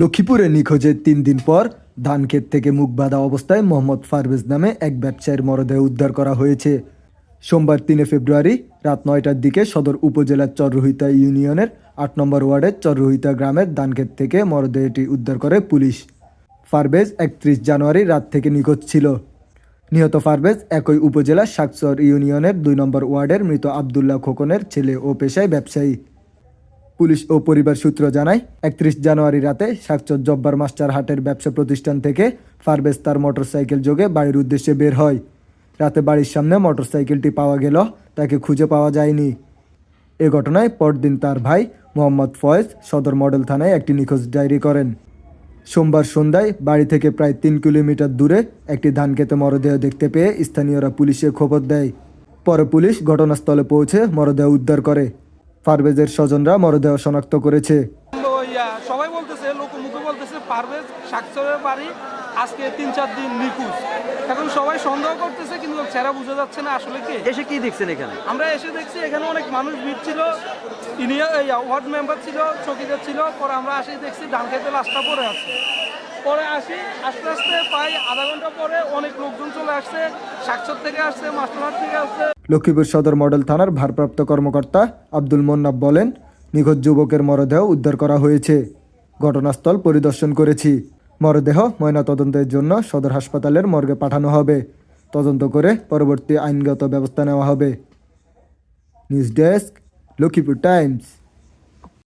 লক্ষ্মীপুরে নিখোঁজের তিন দিন পর ধানক্ষেত থেকে মুখ বাঁধা অবস্থায় মোহাম্মদ ফারভেজ নামে এক ব্যবসায়ীর মরদেহ উদ্ধার করা হয়েছে। সোমবার তিনে ফেব্রুয়ারি রাত নয়টার দিকে সদর উপজেলার চররোহিতা ইউনিয়নের আট নম্বর ওয়ার্ডের চররোহিতা গ্রামের ধানক্ষেত থেকে মরদেহটি উদ্ধার করে পুলিশ। ফারভেজ একত্রিশ জানুয়ারি রাত থেকে নিখোঁজ ছিল। নিহত ফারভেজ একই উপজেলার শাকচর ইউনিয়নের দুই নম্বর ওয়ার্ডের মৃত আবদুল্লাহ খোকনের ছেলে ও পেশায় ব্যবসায়ী। পুলিশ ও পরিবার সূত্র জানায়, একত্রিশ জানুয়ারি রাতে শাকচর জব্বার মাস্টার হাটের ব্যবসা প্রতিষ্ঠান থেকে ফারবেজ তার মোটরসাইকেল যোগে বাড়ির উদ্দেশ্যে বের হয়। রাতে বাড়ির সামনে মোটরসাইকেলটি পাওয়া গেল, তাকে খুঁজে পাওয়া যায়নি। এ ঘটনায় পরদিন তার ভাই মোহাম্মদ ফয়েজ সদর মডেল থানায় একটি নিখোঁজ ডায়েরি করেন। সোমবার সন্ধ্যায় বাড়ি থেকে প্রায় তিন কিলোমিটার দূরে একটি ধান খেতে মরদেহ দেখতে পেয়ে স্থানীয়রা পুলিশে খবর দেয়। পরে পুলিশ ঘটনাস্থলে পৌঁছে মরদেহ উদ্ধার করে। ফারবেজের স্বজনরা মরদেহ শনাক্ত করেছে। সবাই বলতেছে লোকমুখে বলতেছে পারভেজ বাড়ি আজকে তিন চার দিন নিখোঁজ। এখন সবাই সন্দেহ করতেছে কিন্তু বোঝা যাচ্ছে না আসলে কে? এসে কি দেখছেন এখানে? আমরা এসে দেখছি এখানে অনেক মানুষ ভিড় ছিল। ইনিয়া ওয়ার্ড মেম্বার ছিল, চকিদার ছিল। পরে আমরা আসি, দেখছি ডান খেতে লাশটা পরে আছে। পরে আসি, আস্তে আস্তে প্রায় আধা ঘণ্টা পরে অনেক লোকজন চলে আসছে সাকচর থেকে আসছে, মাস্টারহাট থেকে আসছে। লক্ষ্মীপুর সদর মডেল থানার ভারপ্রাপ্ত কর্মকর্তা আব্দুল মোন্নাব বলেন, নিখোঁজ যুবকের মরদেহ উদ্ধার করা হয়েছে। ঘটনাস্থল পরিদর্শন করেছি। মরদেহ ময়নাতদন্তের জন্য সদর হাসপাতালের মর্গে পাঠানো হবে। তদন্ত করে পরবর্তী আইনগত ব্যবস্থা নেওয়া হবে। News desk Lakshmipur Times